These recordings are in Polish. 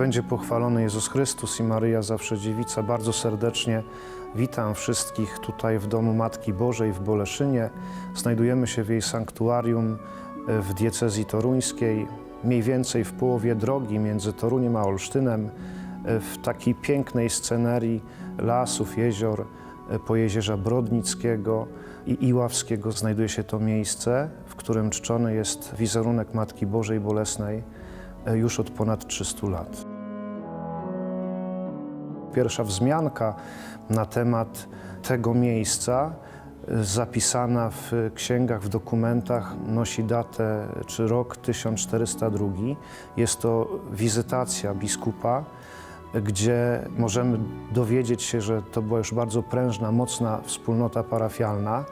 Będzie pochwalony Jezus Chrystus i Maryja Zawsze Dziewica. Bardzo serdecznie witam wszystkich tutaj w domu Matki Bożej w Boleszynie. Znajdujemy się w jej sanktuarium e, w diecezji toruńskiej, mniej więcej w połowie drogi między Toruniem a Olsztynem, e, w takiej pięknej scenerii lasów, jezior, e, po jeziorza Brodnickiego i Iławskiego znajduje się to miejsce, w którym czczony jest wizerunek Matki Bożej Bolesnej już od ponad 300 lat. Pierwsza wzmianka na temat tego miejsca e, zapisana w księgach, w dokumentach nosi datę czy rok 1402. Jest to wizytacja biskupa, gdzie możemy dowiedzieć się, że to była już bardzo prężna, mocna wspólnota parafialna.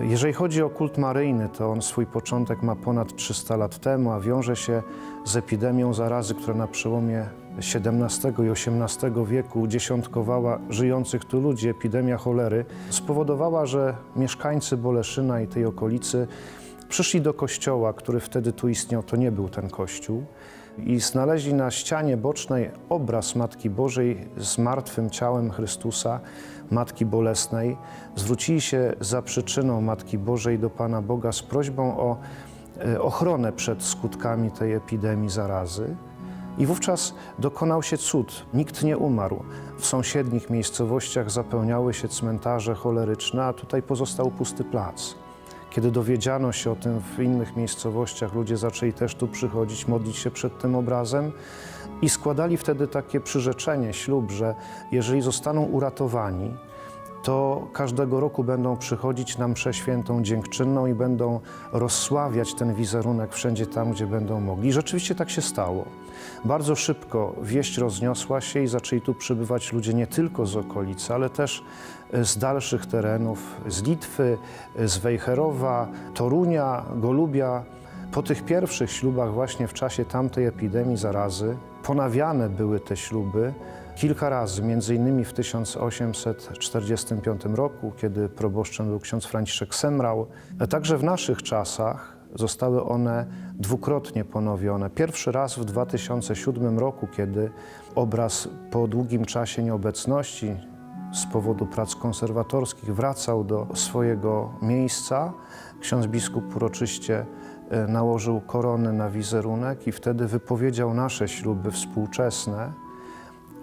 Jeżeli chodzi o kult maryjny, to on swój początek ma ponad 300 lat temu, a wiąże się z epidemią zarazy, która na przełomie XVII i XVIII wieku dziesiątkowała żyjących tu ludzi. Epidemia cholery spowodowała, że mieszkańcy Boleszyna i tej okolicy przyszli do kościoła, który wtedy tu istniał. To nie był ten kościół i znaleźli na ścianie bocznej obraz Matki Bożej z martwym ciałem Chrystusa, Matki Bolesnej. Zwrócili się za przyczyną Matki Bożej do Pana Boga z prośbą o e, ochronę przed skutkami tej epidemii zarazy. I wówczas dokonał się cud. Nikt nie umarł. W sąsiednich miejscowościach zapełniały się cmentarze choleryczne, a tutaj pozostał pusty plac. Kiedy dowiedziano się o tym w innych miejscowościach, ludzie zaczęli też tu przychodzić, modlić się przed tym obrazem i składali wtedy takie przyrzeczenie, ślub, że jeżeli zostaną uratowani, to każdego roku będą przychodzić na mszę świętą dziękczynną i będą rozsławiać ten wizerunek wszędzie tam, gdzie będą mogli. I rzeczywiście tak się stało. Bardzo szybko wieść rozniosła się i zaczęli tu przybywać ludzie nie tylko z okolicy, ale też z dalszych terenów, z Litwy, z Wejherowa, Torunia, Golubia. Po tych pierwszych ślubach właśnie w czasie tamtej epidemii zarazy ponawiane były te śluby kilka razy, między innymi w 1845 roku, kiedy proboszczem był ksiądz Franciszek Semrał. Także w naszych czasach zostały one dwukrotnie ponowione. Pierwszy raz w 2007 roku, kiedy obraz po długim czasie nieobecności z powodu prac konserwatorskich wracał do swojego miejsca. Ksiądz biskup uroczyście e, nałożył koronę na wizerunek i wtedy wypowiedział nasze śluby współczesne.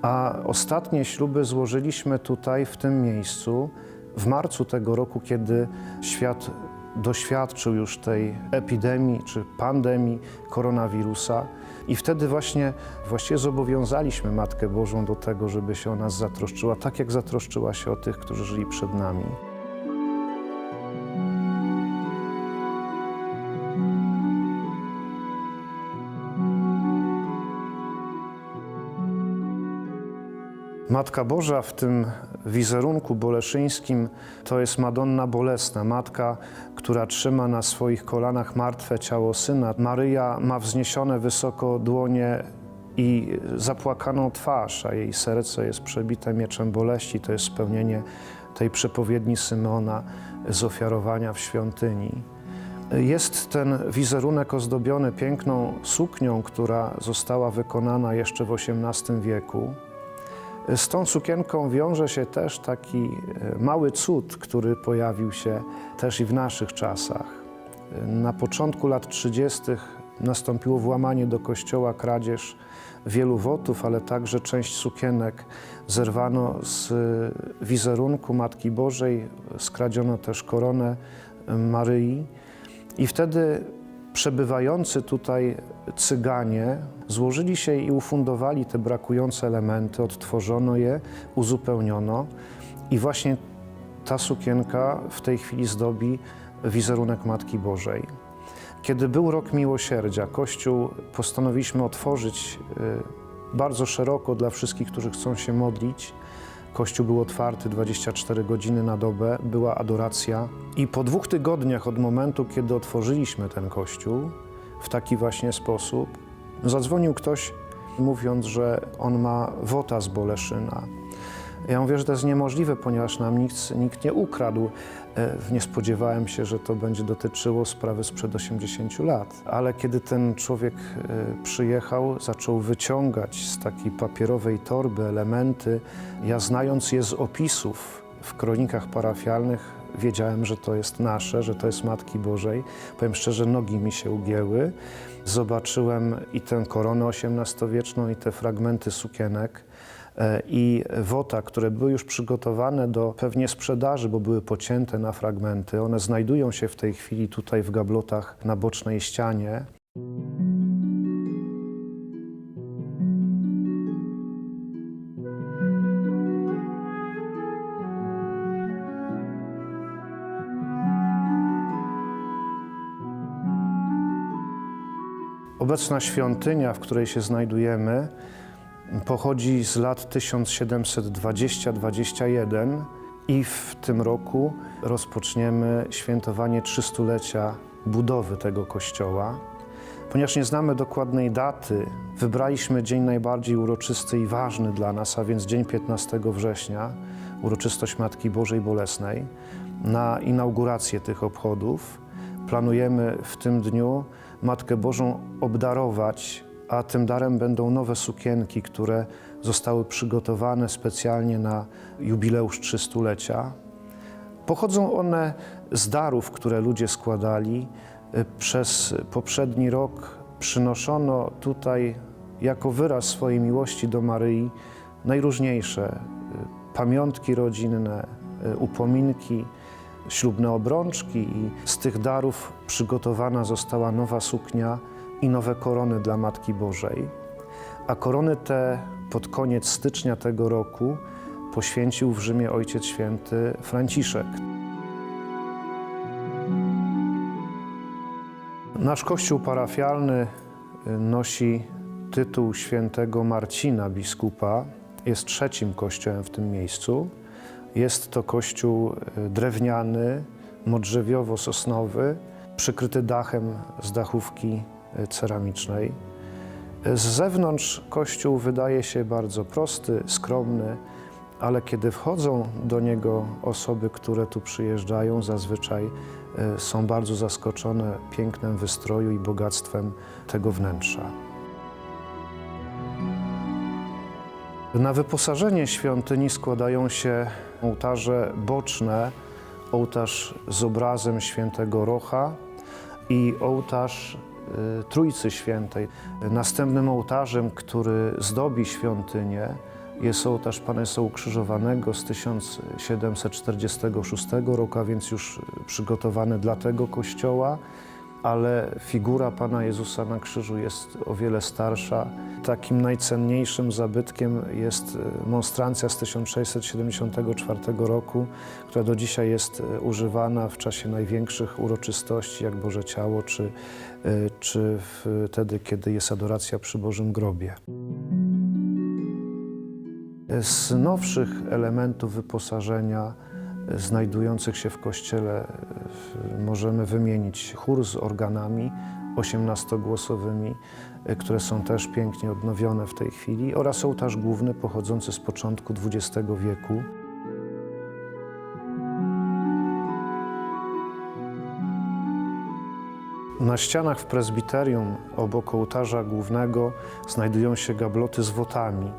A ostatnie śluby złożyliśmy tutaj, w tym miejscu, w marcu tego roku, kiedy świat doświadczył już tej epidemii czy pandemii koronawirusa. I wtedy właśnie właściwie zobowiązaliśmy Matkę Bożą do tego, żeby się o nas zatroszczyła, tak jak zatroszczyła się o tych, którzy żyli przed nami. Matka Boża w tym wizerunku boleszyńskim to jest Madonna Bolesna, matka, która trzyma na swoich kolanach martwe ciało syna. Maryja ma wzniesione wysoko dłonie i zapłakaną twarz, a jej serce jest przebite mieczem boleści. To jest spełnienie tej przepowiedni Symeona z ofiarowania w świątyni. Jest ten wizerunek ozdobiony piękną suknią, która została wykonana jeszcze w XVIII wieku. Z tą sukienką wiąże się też taki e, mały cud, który pojawił się też i w naszych czasach. Na początku lat 30. nastąpiło włamanie do kościoła, kradzież wielu wotów, ale także część sukienek zerwano z wizerunku Matki Bożej, skradziono też koronę Maryi. I wtedy przebywający tutaj Cyganie złożyli się i ufundowali te brakujące elementy, odtworzono je, uzupełniono i właśnie ta sukienka w tej chwili zdobi wizerunek Matki Bożej. Kiedy był rok miłosierdzia, Kościół postanowiliśmy otworzyć y, bardzo szeroko dla wszystkich, którzy chcą się modlić. Kościół był otwarty 24 godziny na dobę, była adoracja. I po dwóch tygodniach od momentu, kiedy otworzyliśmy ten kościół, w taki właśnie sposób, zadzwonił ktoś, mówiąc, że on ma wota z Boleszyna. Ja mówię, że to jest niemożliwe, ponieważ nam nikt, nikt nie ukradł. E, Nie spodziewałem się, że to będzie dotyczyło sprawy sprzed 80 lat. Ale kiedy ten człowiek e, przyjechał, zaczął wyciągać z takiej papierowej torby elementy, ja znając je z opisów w kronikach parafialnych, wiedziałem, że to jest nasze, że to jest Matki Bożej. Powiem szczerze, nogi mi się ugięły. Zobaczyłem i tę koronę XVIII-wieczną, i te fragmenty sukienek i wota, które były już przygotowane do pewnie sprzedaży, bo były pocięte na fragmenty. One znajdują się w tej chwili tutaj w gablotach na bocznej ścianie. Obecna świątynia, w której się znajdujemy, pochodzi z lat 1720-21 i w tym roku rozpoczniemy świętowanie trzystulecia budowy tego kościoła. Ponieważ nie znamy dokładnej daty, wybraliśmy dzień najbardziej uroczysty i ważny dla nas, a więc dzień 15 września, uroczystość Matki Bożej Bolesnej, na inaugurację tych obchodów. Planujemy w tym dniu Matkę Bożą obdarować, a tym darem będą nowe sukienki, które zostały przygotowane specjalnie na jubileusz trzystulecia. Pochodzą one z darów, które ludzie składali. Przez poprzedni rok przynoszono tutaj jako wyraz swojej miłości do Maryi najróżniejsze pamiątki rodzinne, upominki, ślubne obrączki i z tych darów przygotowana została nowa suknia i nowe korony dla Matki Bożej. A korony te pod koniec stycznia tego roku poświęcił w Rzymie Ojciec Święty Franciszek. Nasz kościół parafialny y, nosi tytuł świętego Marcina biskupa. Jest trzecim kościołem w tym miejscu. Jest to kościół y, drewniany, modrzewiowo-sosnowy, przykryty dachem z dachówki ceramicznej. Z zewnątrz kościół wydaje się bardzo prosty, skromny, ale kiedy wchodzą do niego osoby, które tu przyjeżdżają, zazwyczaj y, są bardzo zaskoczone pięknem wystroju i bogactwem tego wnętrza. Na wyposażenie świątyni składają się ołtarze boczne, ołtarz z obrazem świętego Rocha i ołtarz Trójcy Świętej. Następnym ołtarzem, który zdobi świątynię, jest ołtarz Pana Jezusa Ukrzyżowanego z 1746 roku, a więc już przygotowany dla tego kościoła, ale figura Pana Jezusa na krzyżu jest o wiele starsza. Takim najcenniejszym zabytkiem jest e, monstrancja z 1674 roku, która do dzisiaj jest e, używana w czasie największych uroczystości, jak Boże Ciało, czy, e, czy wtedy, kiedy jest adoracja przy Bożym Grobie. Z nowszych elementów wyposażenia znajdujących się w kościele e, możemy wymienić chór z organami 18-głosowymi, e, które są też pięknie odnowione w tej chwili, oraz ołtarz główny pochodzący z początku XX wieku. Na ścianach w prezbiterium obok ołtarza głównego znajdują się gabloty z wotami.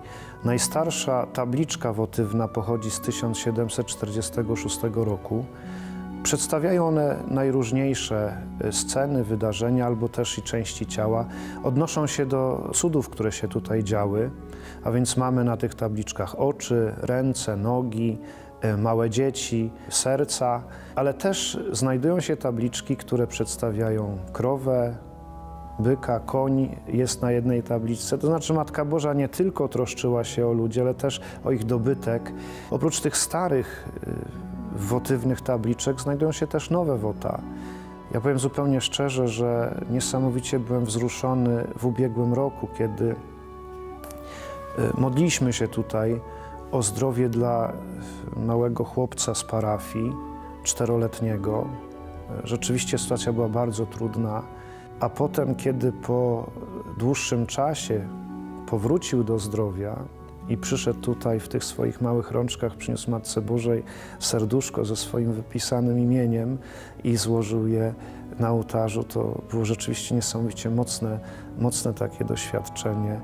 Najstarsza tabliczka wotywna pochodzi z 1746 roku. Przedstawiają one najróżniejsze e, sceny, wydarzenia albo też i części ciała. Odnoszą się do cudów, które się tutaj działy, a więc mamy na tych tabliczkach oczy, ręce, nogi, e, małe dzieci, serca, ale też znajdują się tabliczki, które przedstawiają krowę, byka, koń jest na jednej tabliczce. To znaczy Matka Boża nie tylko troszczyła się o ludzi, ale też o ich dobytek. Oprócz tych starych y, wotywnych tabliczek znajdują się też nowe wota. Ja powiem zupełnie szczerze, że niesamowicie byłem wzruszony w ubiegłym roku, kiedy y, modliliśmy się tutaj o zdrowie dla małego chłopca z parafii, czteroletniego. Rzeczywiście sytuacja była bardzo trudna. A potem, kiedy po dłuższym czasie powrócił do zdrowia, I przyszedł tutaj w tych swoich małych rączkach, przyniósł Matce Bożej serduszko ze swoim wypisanym imieniem i złożył je na ołtarzu. To było rzeczywiście niesamowicie mocne, mocne takie doświadczenie.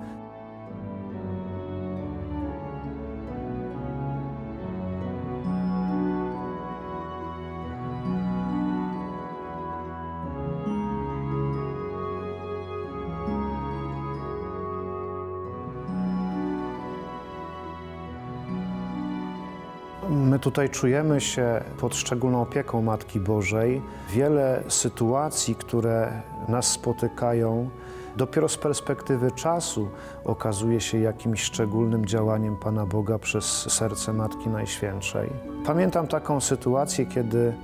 My tutaj czujemy się pod szczególną opieką Matki Bożej. Wiele sytuacji, które nas spotykają, dopiero z perspektywy czasu okazuje się jakimś szczególnym działaniem Pana Boga przez serce Matki Najświętszej. Pamiętam taką sytuację, kiedy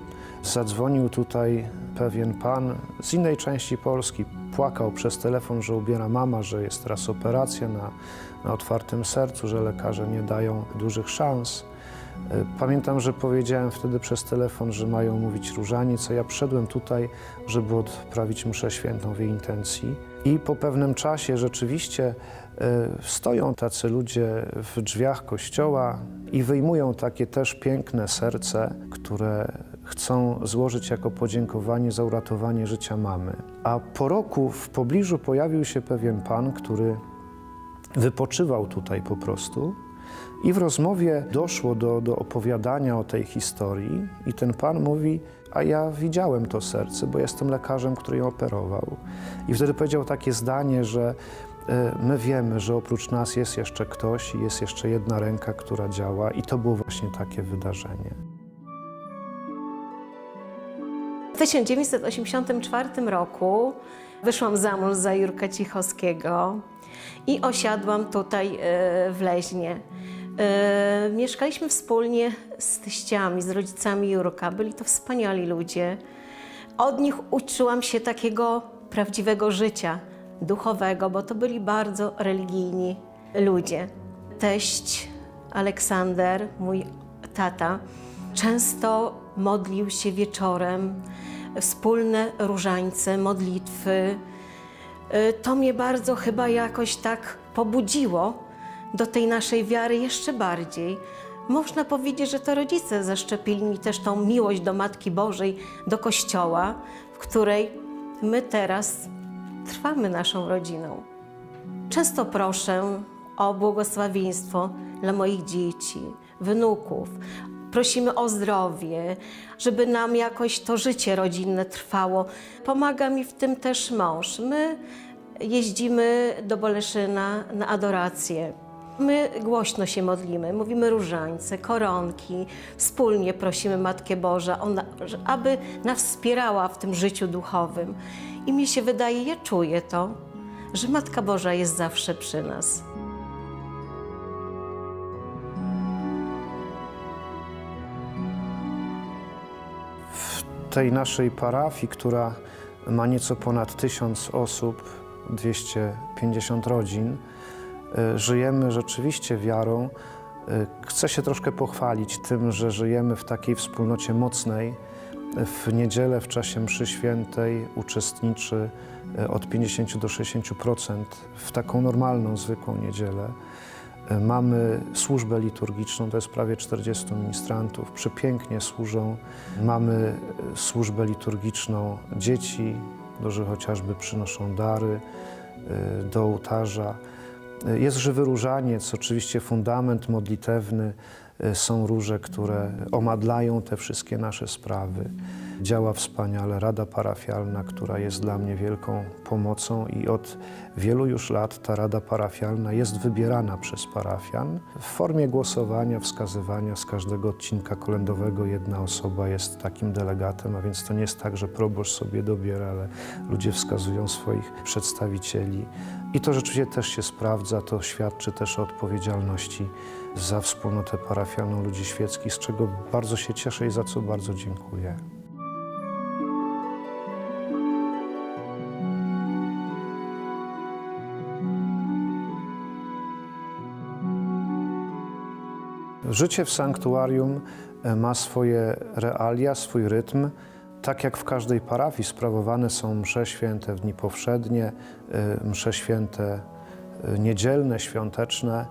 zadzwonił tutaj pewien pan z innej części Polski. Płakał przez telefon, że ubiera mama, że jest teraz operacja na, na otwartym sercu, że lekarze nie dają dużych szans. Pamiętam, że powiedziałem wtedy przez telefon, że mają mówić różaniec, a ja przyszedłem tutaj, żeby odprawić mszę świętą w jej intencji. I po pewnym czasie rzeczywiście e, stoją tacy ludzie w drzwiach kościoła i wyjmują takie też piękne serce, które chcą złożyć jako podziękowanie za uratowanie życia mamy. A po roku w pobliżu pojawił się pewien pan, który wypoczywał tutaj po prostu. I w rozmowie doszło do, do opowiadania o tej historii, i ten pan mówi: A ja widziałem to serce, bo jestem lekarzem, który ją operował. I wtedy powiedział takie zdanie, że e, my wiemy, że oprócz nas jest jeszcze ktoś i jest jeszcze jedna ręka, która działa, i to było właśnie takie wydarzenie. W 1984 roku wyszłam za mąż za Jurka Cichowskiego i osiadłam tutaj e, w Leźnie. E, Mieszkaliśmy wspólnie z teściami, z rodzicami Jurka. Byli to wspaniali ludzie. Od nich uczyłam się takiego prawdziwego życia duchowego, bo to byli bardzo religijni ludzie. Teść Aleksander, mój tata, często modlił się wieczorem, wspólne różańce, modlitwy. Y, To mnie bardzo chyba jakoś tak pobudziło do tej naszej wiary jeszcze bardziej. Można powiedzieć, że to rodzice zaszczepili mi też tą miłość do Matki Bożej, do Kościoła, w której my teraz trwamy naszą rodziną. Często proszę o błogosławieństwo dla moich dzieci, wnuków. Prosimy o zdrowie, żeby nam jakoś to życie rodzinne trwało. Pomaga mi w tym też mąż. My jeździmy do Boleszyna na adorację. My głośno się modlimy, mówimy różańce, koronki, wspólnie prosimy Matkę Boża, ona, aby nas wspierała w tym życiu duchowym. I mi się wydaje, ja czuję to, że Matka Boża jest zawsze przy nas. tej naszej parafii, która ma nieco ponad tysiąc osób, 250 rodzin, żyjemy rzeczywiście wiarą. Y, Chcę się troszkę pochwalić tym, że żyjemy w takiej wspólnocie mocnej. W niedzielę w czasie mszy świętej uczestniczy od 50 do 60% w taką normalną, zwykłą niedzielę. Mamy służbę liturgiczną, to jest prawie 40 ministrantów, przepięknie służą. Mamy służbę liturgiczną dzieci, którzy chociażby przynoszą dary do ołtarza. Jest żywy różaniec, oczywiście fundament modlitewny, y, są róże, które omadlają te wszystkie nasze sprawy. Działa wspaniale Rada Parafialna, która jest dla mnie wielką pomocą i od wielu już lat ta Rada Parafialna jest wybierana przez parafian. W formie głosowania, wskazywania z każdego odcinka kolędowego jedna osoba jest takim delegatem, a więc to nie jest tak, że proboszcz sobie dobiera, ale ludzie wskazują swoich przedstawicieli. I to rzeczywiście też się sprawdza, to świadczy też o odpowiedzialności za wspólnotę parafialną ludzi świeckich, z czego bardzo się cieszę i za co bardzo dziękuję. Życie w sanktuarium e, ma swoje realia, swój rytm. Tak jak w każdej parafii sprawowane są msze święte w dni powszednie, e, msze święte e, niedzielne, świąteczne,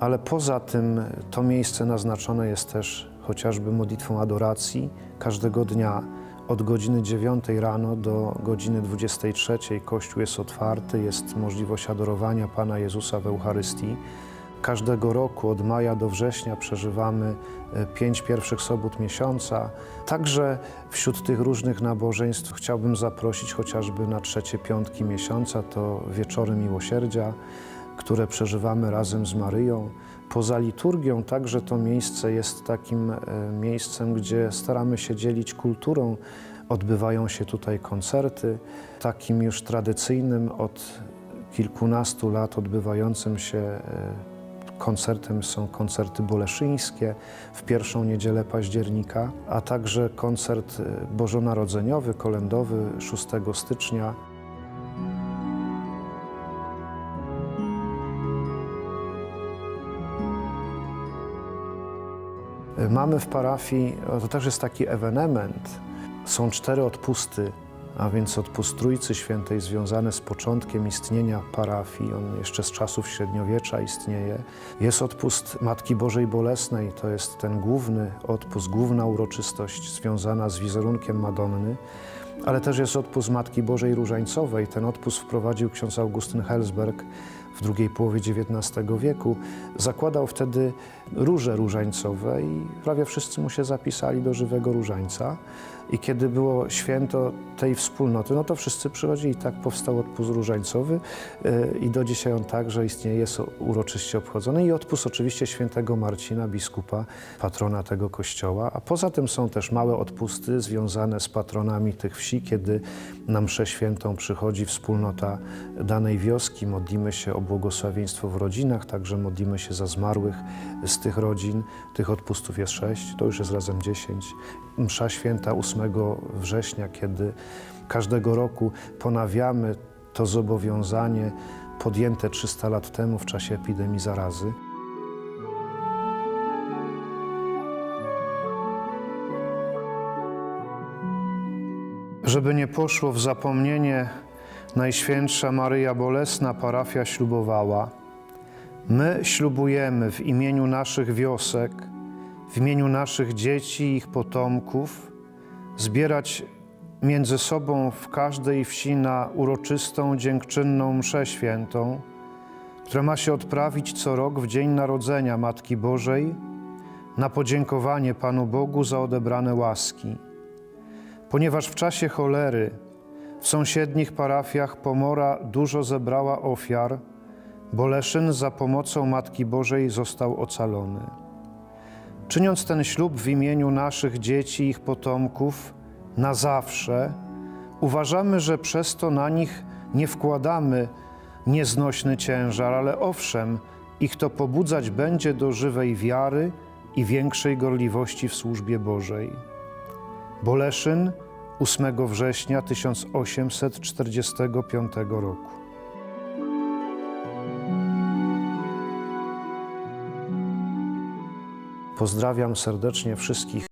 ale poza tym to miejsce naznaczone jest też chociażby modlitwą adoracji każdego dnia od godziny 9 rano do godziny 23 kościół jest otwarty, jest możliwość adorowania Pana Jezusa w Eucharystii. Każdego roku od maja do września przeżywamy e, pięć pierwszych sobot miesiąca. Także wśród tych różnych nabożeństw chciałbym zaprosić chociażby na trzecie piątki miesiąca, to wieczory miłosierdzia, które przeżywamy razem z Maryją. Poza liturgią także to miejsce jest takim e, miejscem, gdzie staramy się dzielić kulturą. Odbywają się tutaj koncerty. Takim już tradycyjnym od kilkunastu lat odbywającym się e, koncertem są koncerty boleszyńskie w pierwszą niedzielę października, a także koncert e, bożonarodzeniowy, kolendowy 6 stycznia. Mamy w parafii, to też jest taki ewenement, są cztery odpusty, a więc odpust Trójcy Świętej związane z początkiem istnienia parafii, on jeszcze z czasów średniowiecza istnieje. Jest odpust Matki Bożej Bolesnej, to jest ten główny odpust, główna uroczystość związana z wizerunkiem Madonny, ale też jest odpust Matki Bożej Różańcowej. Ten odpust wprowadził ksiądz Augustyn Helsberg w drugiej połowie XIX wieku. Zakładał wtedy róże różańcowe i prawie wszyscy mu się zapisali do żywego różańca. I kiedy było święto tej wspólnoty, no to wszyscy przychodzili. Tak powstał odpust różańcowy yy, i do dzisiaj on także istnieje, jest uroczyście obchodzony. I odpust oczywiście świętego Marcina, biskupa, patrona tego kościoła. A poza tym są też małe odpusty związane z patronami tych wsi, kiedy na mszę świętą przychodzi wspólnota danej wioski. Modlimy się o błogosławieństwo w rodzinach, także modlimy się za zmarłych z tych rodzin. Tych odpustów jest sześć, to już jest razem dziesięć. Msza święta 8 września, kiedy każdego roku ponawiamy to zobowiązanie podjęte 300 lat temu w czasie epidemii zarazy. Żeby nie poszło w zapomnienie, Najświętsza Maryja Bolesna parafia ślubowała. My ślubujemy w imieniu naszych wiosek, w imieniu naszych dzieci i ich potomków, zbierać między sobą w każdej wsi na uroczystą, dziękczynną mszę świętą, która ma się odprawić co rok w dzień narodzenia Matki Bożej, na podziękowanie Panu Bogu za odebrane łaski. Ponieważ w czasie cholery w sąsiednich parafiach Pomora dużo zebrała ofiar, Boleszyn za pomocą Matki Bożej został ocalony. Czyniąc ten ślub w imieniu naszych dzieci i ich potomków na zawsze, uważamy, że przez to na nich nie wkładamy nieznośny ciężar, ale owszem, ich to pobudzać będzie do żywej wiary i większej gorliwości w służbie Bożej. Boleszyn 8 września 1845 roku. Pozdrawiam serdecznie wszystkich